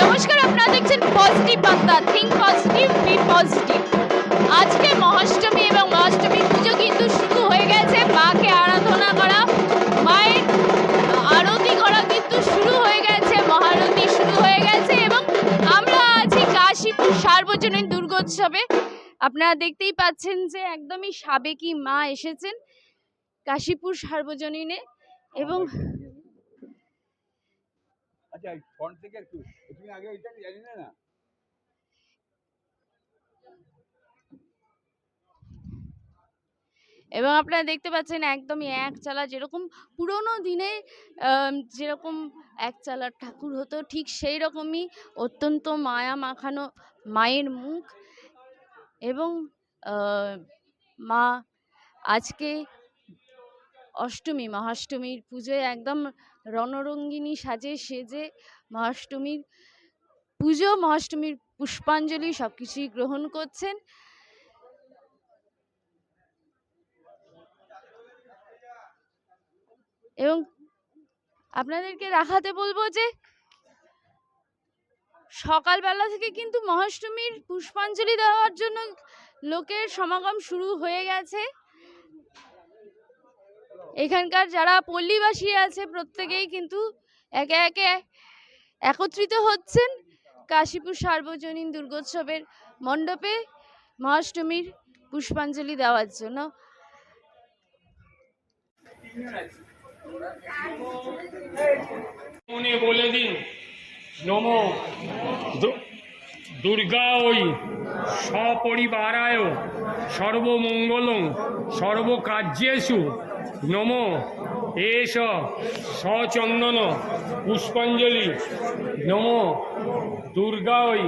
নমস্কার, আপনারা দেখছেন পজিটিভ বার্তা থিঙ্ক পজিটিভ বি পজিটিভ আজকে মহাষ্টমী এবং মহাষ্টমী পুজো কিন্তু শুরু হয়ে গেছে। মাকে আরাধনা করা, মায়ের আরতি করা কিন্তু শুরু হয়ে গেছে, মহারতি শুরু হয়ে গেছে এবং আমরা আছি কাশীপুর সার্বজনীন দুর্গোৎসবে। আপনারা দেখতেই পাচ্ছেন যে একদমই সাবেকি মা এসেছেন কাশীপুর সার্বজনীনে এবং আচ্ছা এবং আপনারা দেখতে পাচ্ছেন একদমই এক চালা যেরকম পুরোনো দিনে যেরকম এক চালার ঠাকুর হতো ঠিক সেই রকমই অত্যন্ত মায়া মাখানো মায়ের মুখ। এবং মা আজকে অষ্টমী, মহাষ্টমীর পুজোয় একদম রণরঙ্গিনী সাজে, সেজে মহাষ্টমীর পুজো, মহাষ্টমীর পুষ্পাঞ্জলি সব কিছুই গ্রহণ করছেন। এবং আপনাদেরকে রাখাতে বলব যে সকালবেলা থেকে কিন্তু মহাষ্টমীর পুষ্পাঞ্জলি দেওয়ার জন্য লোকের সমাগম শুরু হয়ে গেছে। এখানকার যারা পল্লীবাসী আছে প্রত্যেকেই কিন্তু একে একে একত্রিত হচ্ছেন কাশীপুর সার্বজনীন দুর্গোৎসবের মণ্ডপে মহাষ্টমীর পুষ্পাঞ্জলি দেওয়ার জন্য। মনে বলে দিন নম। দুর্গা ওই সপরিবারায় সর্বমঙ্গলং সর্বকার্যেষু। নম। এষ সচন্দন পুষ্পাঞ্জলি। নম। দুর্গা ওই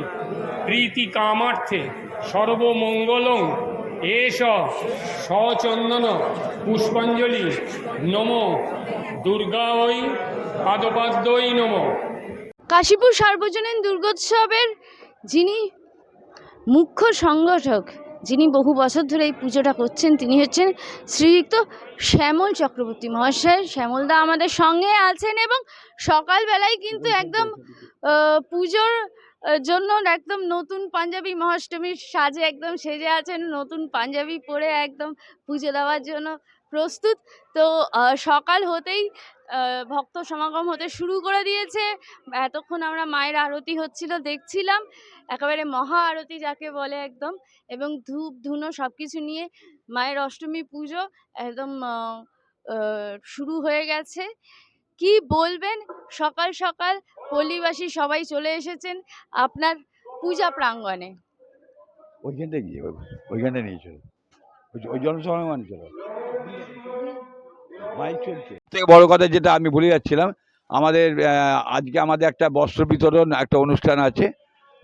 প্রীতি কামার্থে সর্বমঙ্গলং এষ সচন্দন পুষ্পাঞ্জলি। নম। দুর্গা ওই পাদপাদ্যই নম। কাশীপুর সর্বজনীন দুর্গোৎসবের যিনি মুখ্য সংগঠক, যিনি বহু বছর ধরে এই পুজোটা করছেন, তিনি হচ্ছেন শ্রীযুক্ত শ্যামল চক্রবর্তী মহাশয়। শ্যামলদা আমাদের সঙ্গে আছেন এবং সকালবেলায় কিন্তু একদম পুজোর জন্য একদম নতুন পাঞ্জাবি মহাষ্টমীর সাজে একদম সেজে আছেন। নতুন পাঞ্জাবি পরে একদম পুজো দেওয়ার জন্য প্রস্তুত। তো সকাল হতেই ভক্ত সমাগম হতে শুরু করে দিয়েছে। এতক্ষণ আমরা মায়ের আরতি হচ্ছিল, দেখছিলাম। একেবারে মহা আরতি যাকে বলে একদম। এবং ধূপ, ধুনো সব কিছু নিয়ে মায়ের অষ্টমী পুজো একদম শুরু হয়ে গেছে। কি বলবেন? সকাল সকাল পল্লীবাসী সবাই চলে এসেছেন আপনার পূজা প্রাঙ্গণে। ওইখানটা গিয়ে ওইখানটা নিয়ে চলো। ওই- জনসভা মানে চলো। মাইক চলছে। থেকে বড় কথা যেটা আমি ভুলে যাচ্ছিলাম, আমাদের আজকে আমাদের একটা বস্ত্র বিতরণ একটা অনুষ্ঠান আছে।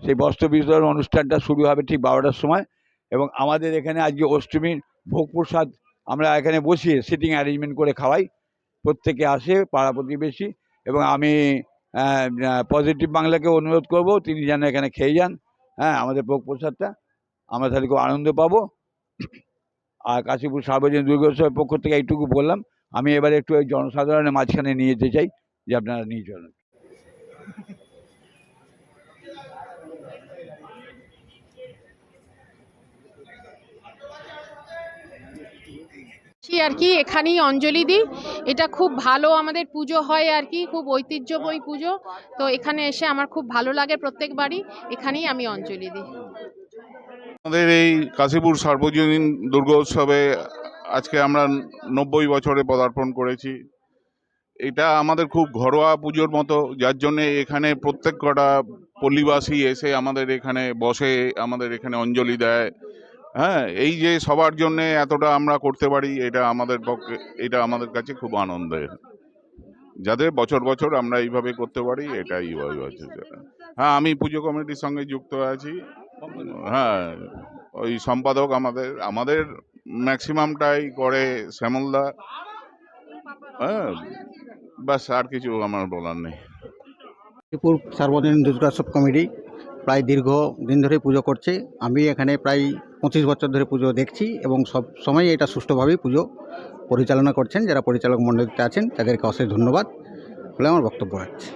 সেই বস্ত্র বিতরণ অনুষ্ঠানটা শুরু হবে ঠিক বারোটার সময় এবং আমাদের এখানে আজকে অষ্টমীর ভোগ প্রসাদ আমরা এখানে বসিয়ে সিটিং অ্যারেঞ্জমেন্ট করে খাওয়াই। প্রত্যেকে আসে, পাড়া প্রতিবেশী এবং আমি পজিটিভ বাংলাকে অনুরোধ করব, তিনি যেন এখানে খেয়ে যান। হ্যাঁ আমাদের ভোগ প্রসাদটা। আমরা তাহলে খুব আনন্দ পাবো। আর কাশীপুর সার্বজনীন দুর্গোৎসবের পক্ষ থেকে এইটুকু বললাম। আমি এবারে একটু ওই জনসাধারণের মাঝখানে নিয়ে যেতে চাই, যে আপনারা নিয়ে চলুন। আসি আর কি, এখানেই অঞ্জলি দিই। এটা খুব ভালো আমাদের পুজো হয় আর কি, খুব ঐতিহ্যময় পুজো। তো এখানে এসে আমার খুব ভালো লাগে প্রত্যেকবারই, এখানেই আমি অঞ্জলি দিই। আমাদের এই কাশীপুর সার্বজনীন দুর্গোৎসবে আজকে আমরা নব্বই বছরে পদার্পণ করেছি। এটা আমাদের খুব ঘরোয়া পুজোর মতো, যার জন্যে এখানে প্রত্যেক কটা পল্লীবাসী এসে আমাদের এখানে বসে, আমাদের এখানে অঞ্জলি দেয়। হ্যাঁ এই যে সবার জন্যে এতটা আমরা করতে পারি, এটা আমাদের পক্ষে, এটা আমাদের কাছে খুব আনন্দের। যাতে বছর বছর আমরা এইভাবে করতে পারি, এটাই হ্যাঁ আমি পুজো কমিটির সঙ্গে যুক্ত আছি। হ্যাঁ ওই সম্পাদক আমাদের আমাদের ম্যাক্সিমামটাই করে শ্যামলদা হ্যাঁ ব্যাস, আর কিছু আমার বলার নেই। সার্বজনীন দুর্গোৎসব কমিটি। প্রায় দীর্ঘ দিন ধরে পুজো করছে। আমি এখানে প্রায় পঁচিশ বছর ধরে পুজো দেখছি এবং সব সময় এটা সুষ্ঠুভাবেই পুজো পরিচালনা করছেন। যারা পরিচালক মণ্ডলীতে আছেন, তাদেরকে অশেষ ধন্যবাদ বলে আমার বক্তব্য রাখছি।